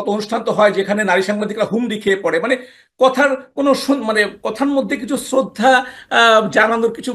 কত অনুষ্ঠান তো হয় যেখানে নারী সাংবাদিকরা হুমড়ি খেয়ে পড়ে। মানে কথার কোনো মানে কথার মধ্যে কিছু শ্রদ্ধা জানানোর কিছু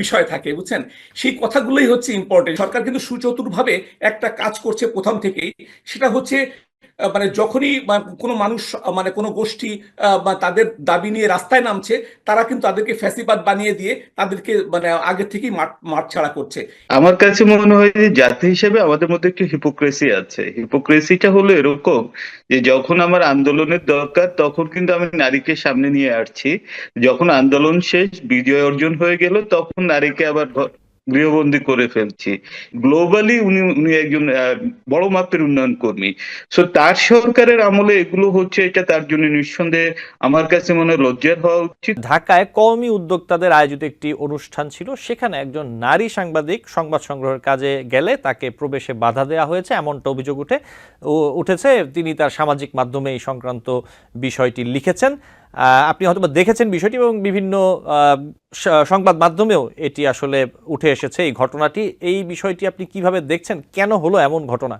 বিষয় থাকে, বুঝছেন? সেই কথাগুলোই হচ্ছে ইম্পর্টেন্ট সরকার কিন্তু সুচতুরভাবে একটা কাজ করছে প্রথম থেকেই। সেটা হচ্ছে মানে যখনই কোনো মানুষ মানে কোনো গোষ্ঠী তাদের দাবি নিয়ে রাস্তায় নামছে, তারা কিন্তু তাদেরকে ফ্যাসিবাদ বানিয়ে দিয়ে তাদেরকে মানে আগে থেকেই মাঠ ছাড়া করছে। আমার কাছে মনে হয় যে জাতি হিসেবে আমাদের মধ্যে একটু হিপোক্রেসি আছে। হিপোক্রেসিটা হলো এরকম যে যখন আমার আন্দোলনের দরকার, তখন কিন্তু আমি নারীকে সামনে নিয়ে আসছি। যখন আন্দোলন শেষ, বিজয় অর্জন হয়ে গেল, তখন নারীকে আবার গৃহবন্দী করে ফেলছি। গ্লোবালি উনি উনি একজন বড় মাপের উন্নয়ন কর্মী। সো তার সরকারের আমলে এগুলো হচ্ছে, এটা তার জন্য নিঃসন্দেহে আমার কাছে মনে লজ্জার হওয়া উচিত। ঢাকায় কওমি উদ্যোক্তাদের আয়োজিত একটি অনুষ্ঠান ছিল। সেখানে একজন নারী সাংবাদিক সংবাদ সংগ্রহের কাজে গেলে তাকে প্রবেশে বাধা দেওয়া হয়েছে। এমনটা অভিযোগ উঠে উঠেছে। তিনি তার সামাজিক মাধ্যমে এই সংক্রান্ত বিষয়টি লিখেছেন। আপনি হয়তো দেখেছেন বিষয়টি এবং বিভিন্ন সংবাদ মাধ্যমেও এটি আসলে উঠে এসেছে। এই ঘটনাটি, এই বিষয়টি আপনি কীভাবে দেখছেন? কেন হলো এমন ঘটনা?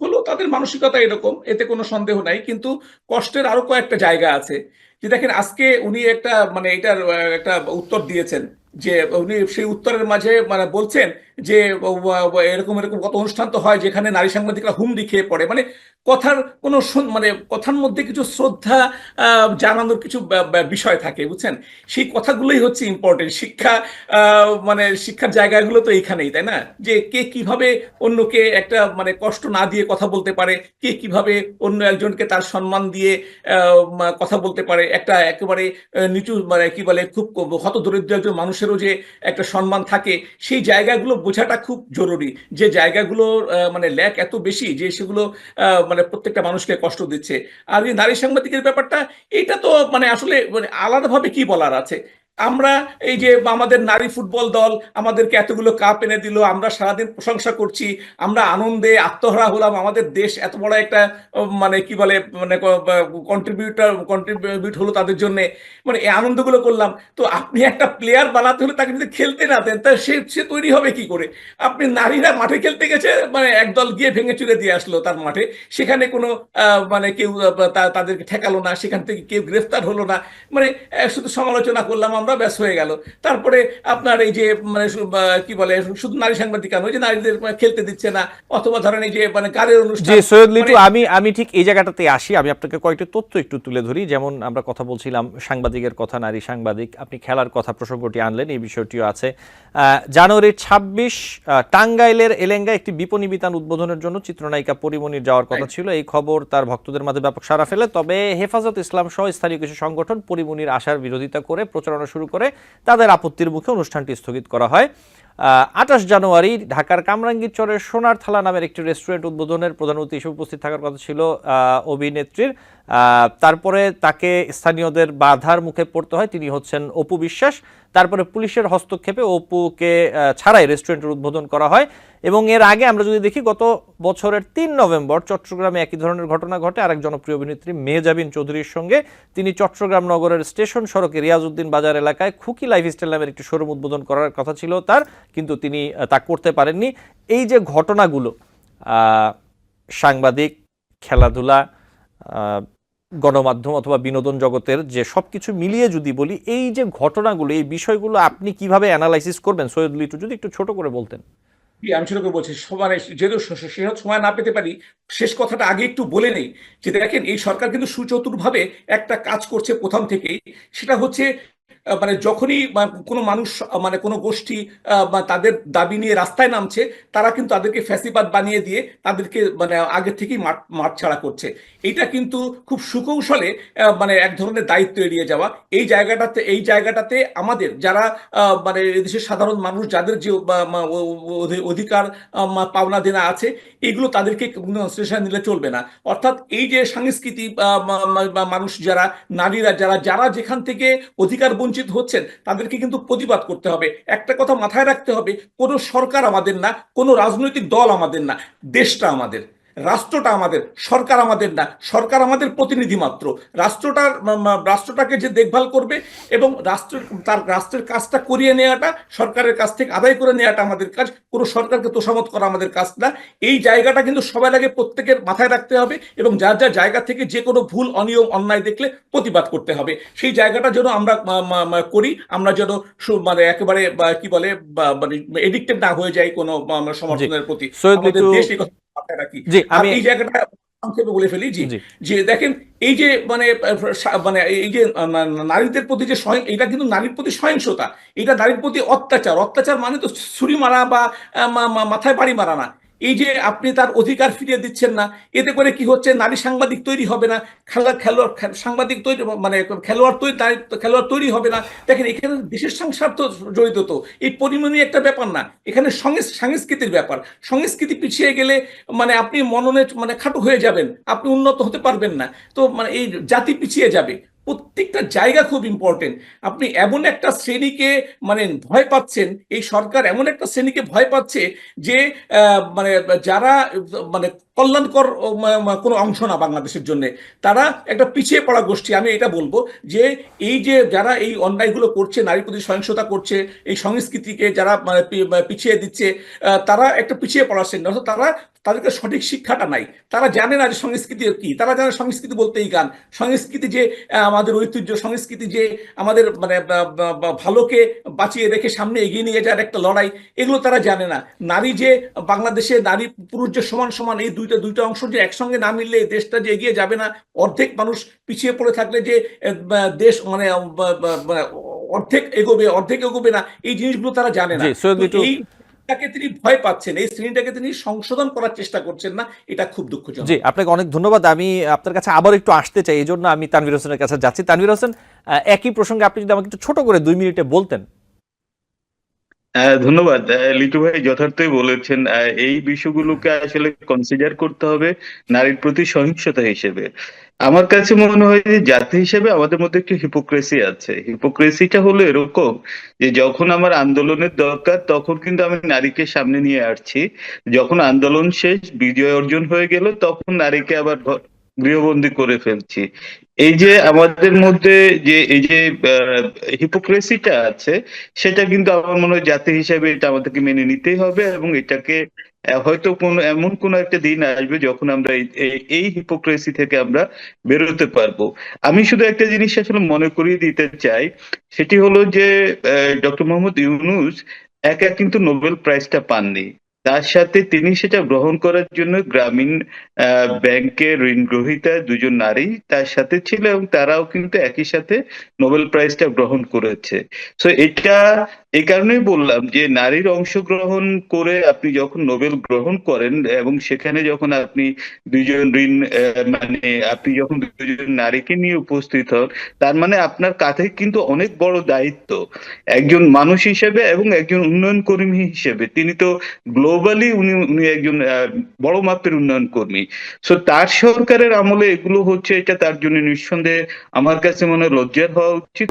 হলো তাদের মানসিকতা এরকম, এতে কোনো সন্দেহ নাই, কিন্তু কষ্টের আরও কয়েকটা জায়গা আছে। যে দেখেন, আজকে উনি একটা মানে এটার একটা উত্তর দিয়েছেন। যে উনি সেই উত্তরের মাঝে মানে বলছেন যে এরকম এরকম কত অনুষ্ঠান তো হয় যেখানে নারী সাংবাদিকরা হুমড়ি খেয়ে পড়ে। মানে কথার কোনো মানে কথার মধ্যে কিছু শ্রদ্ধা জানানোর কিছু বিষয় থাকে, বুঝছেন? সেই কথাগুলোই হচ্ছে ইম্পর্টেন্ট শিক্ষা মানে শিক্ষার জায়গাগুলো তো এইখানেই, তাই না? যে কে কীভাবে অন্যকে একটা মানে কষ্ট না দিয়ে কথা বলতে পারে, কে কীভাবে অন্য একজনকে তার সম্মান দিয়ে কথা বলতে পারে, একটা একেবারে নিচু মানে কি বলে, খুব হত দরিদ্র একজন মানুষেরও যে একটা সম্মান থাকে, সেই জায়গাগুলো বোঝাটা খুব জরুরি। যে জায়গাগুলো মানে ল্যাক এত বেশি যে সেগুলো মানে প্রত্যেকটা মানুষকে কষ্ট দিচ্ছে। আর এই নারী সাংবাদিকের ব্যাপারটা, এটা তো মানে আসলে মানে আলাদাভাবে কি বলার আছে? আমরা এই যে আমাদের নারী ফুটবল দল আমাদেরকে এতগুলো কাপ এনে দিল, আমরা সারাদিন প্রশংসা করছি, আমরা আনন্দে আত্মহারা হলাম, আমাদের দেশ এত বড় একটা মানে কি বলে মানে কন্ট্রিবিউটার কন্ট্রিবিউট হলো তাদের জন্য। মানে এই আনন্দগুলো করলাম। তো আপনি একটা প্লেয়ার বানাতে হলে তাকে যদি খেলতে না দেন, তা সে সে তৈরি হবে কি করে? আপনি নারীরা মাঠে খেলতে গেছে মানে একদল গিয়ে ভেঙে চুরে দিয়ে আসলো তার মাঠে। সেখানে কোনো মানে কেউ তাদেরকে ঠেকালো না, সেখান থেকে কেউ গ্রেফতার হলো না। মানে শুধু সমালোচনা করলাম আমরা। ব্যাস হয়ে গেল। তারপরে আপনার এই যে মানে কি বলে শুধু নারী সাংবাদিক কেন ওই যে নারীদের মানে খেলতে দিচ্ছে না অথবা ধরেন এই যে মানে গানের অনুষ্ঠান। সৈয়দ লিটু মানে- আমি আমি ঠিক এই জায়গাটাতে আসি। আমি আপনাকে কয়েকটি তথ্য একটু তুলে ধরি। যেমন আমরা কথা বলছিলাম সাংবাদিকের কথা নারী সাংবাদিক। আপনি খেলার কথা প্রসঙ্গটি আনলেন এই বিষয়টিও আছে। জানুয়ারির ছাব্বিশ টাঙ্গাইলের এলেঙ্গা একটি বিপণী বিতান উদ্বোধনের জন্য চিত্রনায়িকা পরিমণির যাওয়ার কথা ছিল। এই খবর তার ভক্তদের মাঝে ব্যাপক সারা ফেলে। তবে হেফাজত ইসলাম সহ স্থানীয় কিছু সংগঠন পরিমণির আশার বিরোধিতা করে প্রচারণা শুরু করে তাদের আপত্তির মুখে অনুষ্ঠানটি স্থগিত করা হয়। আঠাশ জানুয়ারি ঢাকার কামরাঙ্গীরচরের সোনার থালা নামের একটি রেস্টুরেন্ট উদ্বোধনের প্রধান অতিথি হিসেবে উপস্থিত থাকার কথা ছিল অভিনেত্রীর। তারপরে তাকে স্থানীয়দের বাধার মুখে পড়তে হয়, তিনি হচ্ছেন অপু বিশ্বাস। তারপরে পুলিশের হস্তক্ষেপে অপুকে ছাড়াই রেস্টুরেন্টের উদ্বোধন করা হয়। এবং এর আগে আমরা যদি দেখি, গত বছরের তিন নভেম্বর চট্টগ্রামে একই ধরনের ঘটনা ঘটে। আরেক জনপ্রিয় অভিনেত্রী মেহজাবিন চৌধুরীর সঙ্গে তিনি চট্টগ্রাম নগরের স্টেশন সড়কে রিয়াজউদ্দিন বাজার এলাকায় খুকি লাইফস্টাইল নামের একটি শোরুম উদ্বোধন করার কথা ছিল তার, কিন্তু তিনি তা করতে পারেননি। এই যে ঘটনাগুলো সাংবাদিক, খেলাধুলা গণমাধ্যম অথবা বিনোদন জগতের যে সব কিছু মিলিয়ে যদি বলি, এই যে ঘটনাগুলো, এই বিষয়গুলো আপনি কীভাবে অ্যানালাইসিস করবেন? সৈয়দ লিটু, যদি একটু ছোট করে বলতেন। আমি সেটাকে বলছি সমানে যেহেতু স- স- সময় না পেতে পারি, শেষ কথাটা আগে একটু বলে নেই, যে দেখেন এই সরকার কিন্তু সুচতুরভাবে একটা কাজ করছে প্রথম থেকেই, সেটা হচ্ছে মানে যখনই কোনো মানুষ মানে কোনো গোষ্ঠী তাদের দাবি নিয়ে রাস্তায় নামছে, তারা কিন্তু তাদেরকে ফ্যাসিবাদ বানিয়ে দিয়ে তাদেরকে মানে আগে থেকেই মাঠ মাঠ ছাড়া করছে। এটা কিন্তু খুব সুকৌশলে মানে এক ধরনের দায়িত্ব এড়িয়ে যাওয়া। এই জায়গাটাতে এই জায়গাটাতে আমাদের যারা মানে এদেশের সাধারণ মানুষ, যাদের যে অধিকার পাওনা দেনা আছে, এগুলো তাদেরকে কনসিডারেশন নিলে চলবে না। অর্থাৎ এই যে সাংস্কৃতিক মানুষ যারা, নারীরা যারা যারা যেখান থেকে অধিকার বঞ্চিত হচ্ছেন, তাদেরকে কিন্তু প্রতিবাদ করতে হবে। একটা কথা মাথায় রাখতে হবে, কোনো সরকার আমাদের না, কোনো রাজনৈতিক দল আমাদের না, দেশটা আমাদের। রাষ্ট্রটা আমাদের সরকার আমাদের না সরকার আমাদের প্রতিনিধি মাত্র। রাষ্ট্রটার রাষ্ট্রটাকে যে দেখভাল করবে এবং রাষ্ট্র তার রাষ্ট্রের কাজটা করিয়ে নেওয়াটা সরকারের কাছ থেকে আদায় করে নেওয়াটা আমাদের কাজ কোনো সরকারকে তোষামত করা আমাদের কাজ না। এই জায়গাটা কিন্তু সবার আগে প্রত্যেকের মাথায় রাখতে হবে এবং যার যার জায়গা থেকে যে কোনো ভুল অনিয়ম অন্যায় দেখলে প্রতিবাদ করতে হবে। সেই জায়গাটা যেন আমরা করি আমরা যেন মানে একেবারে কি বলে মানে এডিক্টেড না হয়ে যাই কোনো সমর্থনের প্রতি। আমাদের দেশ রাখি। জি আমি এই জায়গাটা সংক্ষেপে বলে ফেলি জি। জি। যে দেখেন এই যে মানে মানে এই যে নারীদের প্রতি যে সহিং এটা কিন্তু নারীর প্রতি সহিংসতা। এটা নারীর প্রতি অত্যাচার। অত্যাচার মানে তো ছুরি মারা বা মাথায় বাড়ি মারা না। এই যে আপনি তার অধিকার ফিরিয়ে দিচ্ছেন না, এতে করে কি হচ্ছে? নারী সাংবাদিক তৈরি হবে না, খেলা খেলোয়াড় সাংবাদিক তৈরি মানে খেলোয়াড় তৈরি খেলোয়াড় তৈরি হবে না। দেখেন, এখানে দেশের সংসার তো জড়িত তো। এই পরিমাণই একটা ব্যাপার না। এখানে সংস- সাংস্কৃতিক ব্যাপার। সংস্কৃতি পিছিয়ে গেলে মানে আপনি মননে মানে খাটো হয়ে যাবেন। আপনি উন্নত হতে পারবেন না। তো মানে এই জাতি পিছিয়ে যাবে। প্রত্যেকটা জায়গা খুব ইম্পর্টেন্ট আপনি এমন একটা শ্রেণীকে মানে ভয় পাচ্ছেন, এই সরকার এমন একটা শ্রেণীকে ভয় পাচ্ছে যে মানে যারা মানে কল্যাণকর কোনো অংশ না বাংলাদেশের জন্য। তারা একটা পিছিয়ে পড়া গোষ্ঠী, আমি এটা বলব যে, এই যে, যারা এই অন্যায়গুলো করছে, নারী প্রতি সহিংসতা করছে, এই সংস্কৃতিকে যারা মানে পিছিয়ে দিচ্ছে তারা একটা পিছিয়ে পড়া শ্রেণি, অর্থাৎ তারা তাদেরকে সঠিক শিক্ষাটা নাই। তারা জানে না যে সংস্কৃতি কি। তারা জানে সংস্কৃতি বলতেই গান। সংস্কৃতি যে আমাদের ঐতিহ্য সংস্কৃতি যে আমাদের মানে ভালোকে বাঁচিয়ে রেখে সামনে এগিয়ে নিয়ে যাওয়ার একটা লড়াই এগুলো তারা জানে না। নারী যে বাংলাদেশে নারী পুরুষ যে সমান সমান এই দুইটা দুইটা অংশ যে একসঙ্গে না মিললে দেশটা যে এগিয়ে যাবে না অর্ধেক মানুষ পিছিয়ে পড়ে থাকলে যে দেশ মানে বা অর্ধেক এগোবে অর্ধেক এগোবে না এই জিনিসগুলো তারা জানে না। তিনি ভয় পাচ্ছেন এই শ্রেণীটাকে তিনি সংশোধন করার চেষ্টা করছেন না এটা খুব দুঃখজনক। জি আপনাকে অনেক ধন্যবাদ। আমি আপনার কাছে আবার একটু আসতে চাই এই জন্য আমি তানভীর হোসেনের কাছে যাচ্ছি। তানভীর হোসেন একই প্রসঙ্গে আপনি যদি আমাকে একটু ছোট করে দুই মিনিটে বলতেন। ধন্যবাদ। লিটু ভাই যথার্থই বলেছেন আহ, এই বিষয়গুলোকে আসলে কনসিডার করতে হবে নারীর প্রতি সহিংসতা হিসেবে। আমার কাছে মনে হয় যে জাতি হিসেবে আমাদের মধ্যে একটু হিপোক্রেসি আছে। হিপোক্রেসিটা হলো এরকম যে যখন আমার আন্দোলনের দরকার, তখন কিন্তু আমি নারীকে সামনে নিয়ে আসছি। যখন আন্দোলন শেষ, বিজয় অর্জন হয়ে গেল, তখন নারীকে আবার গৃহবন্দী করে ফেলছি। এই যে আমাদের মধ্যে যে, এই যে হিপোক্রেসিটা আছে, সেটা কিন্তু আমার মনে হয় জাতি হিসেবে এটা আমাদেরকে মেনে নিতেই হবে এবং এটাকে হয়তো কোন, এমন কোন একটা দিন আসবে যখন আমরা এই- হিপোক্রেসি থেকে আমরা বেরোতে পারব। আমি শুধু একটা জিনিস আসলে মনে করিয়ে দিতে চাই, সেটি হলো যে ডক্টর মোহাম্মদ ইউনুস একা কিন্তু নোবেল প্রাইজটা পাননি। তার সাথে তিনি সেটা গ্রহণ করার জন্য গ্রামীণ ব্যাংকের ঋণ গ্রহীতা দুজন নারী তার সাথে ছিল এবং তারাও কিন্তু একই সাথে নোবেল প্রাইজটা গ্রহণ করেছে। তো এটা এই কারণেই বললাম যে নারীর অংশগ্রহণ করে আপনি যখন নোবেল গ্রহণ করেন এবং সেখানে যখন আপনি দুজন ঋণ মানে আপনি যখন দুজন নারীকে নিয়ে উপস্থিত হন, তার মানে আপনার কাঁধে কিন্তু অনেক বড় দায়িত্ব। একজন মানুষ হিসেবে এবং একজন উন্নয়ন কর্মী হিসেবে। তিনি তো গ্লোবালি উনি উনি একজন বড় মাপের উন্নয়ন কর্মী। সো তার সরকারের আমলে এগুলো হচ্ছে, এটা তার জন্য নিঃসন্দেহে আমার কাছে মনে লজ্জার হওয়া উচিত।